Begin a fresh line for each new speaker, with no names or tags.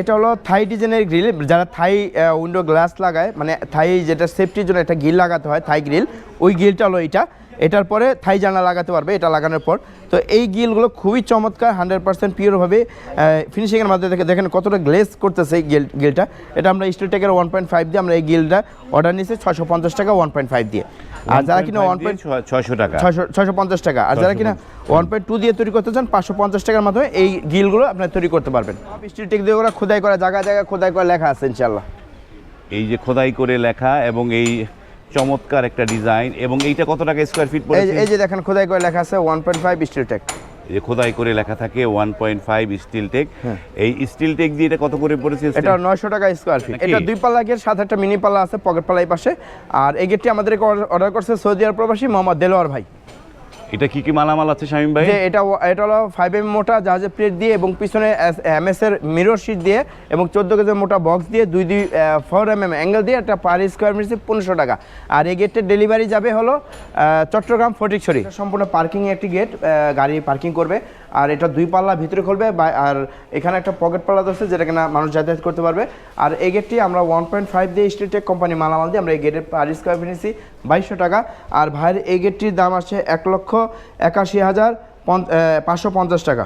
এটা হলো থাই ডিজাইনের গ্রিল যারা থাই উইন্ডো গ্লাস লাগায় মানে থাই যেটা সেফটির জন্য একটা গ্রিল লাগাতে হয় থাই গ্রিল ওই গ্রিলটা হলো এটা। এটার পরে থাই জানলা লাগাতে পারবে, এটা লাগানোর পর। তো এই গ্রিলগুলো খুবই চমৎকার হান্ড্রেড পার্সেন্ট পিওরভাবে ফিনিশিংয়ের মাধ্যমে দেখে দেখেন কতটা গ্লেস করতেছে এই গিল গিলটা এটা আমরা স্টিল টেকের ওয়ান পয়েন্ট ফাইভ দিয়ে আমরা এই গিলটা অর্ডার নিয়েছি ছশো পঞ্চাশ টাকা ওয়ান পয়েন্ট ফাইভ দিয়ে। আর যারা কিনা ওয়ান পয়েন্ট
ছয়শো টাকা।
ছয়শো ছয়শো পঞ্চাশ টাকা। আর যারা কিনা ওয়ান পয়েন্ট টু দিয়ে তৈরি করতে চান পাঁচশো পঞ্চাশ টাকার মাধ্যমে এই গিলগুলো আপনার তৈরি করতে পারবেন। স্টিল টেক দিয়ে ওরা খোদাই করা জায়গায় জায়গায় খোদাই করা লেখা আছে ইনশাল্লাহ
এই যে খোদাই করে লেখা এবং এই চমৎকার একটা ডিজাইন এবং এইটা কত টাকা স্কোয়ার ফিট
এই যে- এই যে দেখেন খোদাই করে লেখা আছে one point five steel tech.
যে খোদাই করে লেখা থাকে one point five steel tech এই স্টিল টেক দিয়ে এটা কত করে পড়েছে।
এটা নয়শো টাকা স্কোয়ার ফিট এটা দুই পাল্লা গেট সাত একটা মিনি পাল্লা আছে পকেট পাল্লা এই পাশে। আর এই গেটটি আমাদের অর্ডার করছে সৌদি আরব প্রবাসী মোহাম্মদ দেলোয়ার ভাই।
এটা কি কি মালামাল আছে, শামীম ভাই?
এটা এটা হলো ফাইভ এম মোটা জাহাজের প্লেট দিয়ে এবং পিছনে এম এস এর মিরর শিট দিয়ে এবং চোদ্দ কেজি মোটা বক্স দিয়ে দুই দুই ফোর এম এম অ্যাঙ্গেল দিয়ে একটা পার স্কোয়ার মিটার পনেরোশো টাকা। আর এই গেটের ডেলিভারি যাবে হলো চট্টগ্রাম ফটিকছড়ি। সম্পূর্ণ পার্কিং একটি গেট গাড়ি পার্কিং করবে। আর এটা দুই পাল্লা ভিতরে খুলবে আর এখানে একটা পকেট পাল্লা আছে যেটা কিনা মানুষ যাতায়াত করতে পারবে। আর এই গেটটি আমরা ওয়ান পয়েন্ট ফাইভ দিয়ে স্টেটেক কোম্পানি মালামাল দিয়ে আমরা এই গেটের পার স্কোয়ার নিয়েছি, বাইশশো টাকা। আর ভাইয়ের এই গেটটির দাম আছে এক লক্ষ একাশি হাজার পাঁচশো পঞ্চাশ টাকা।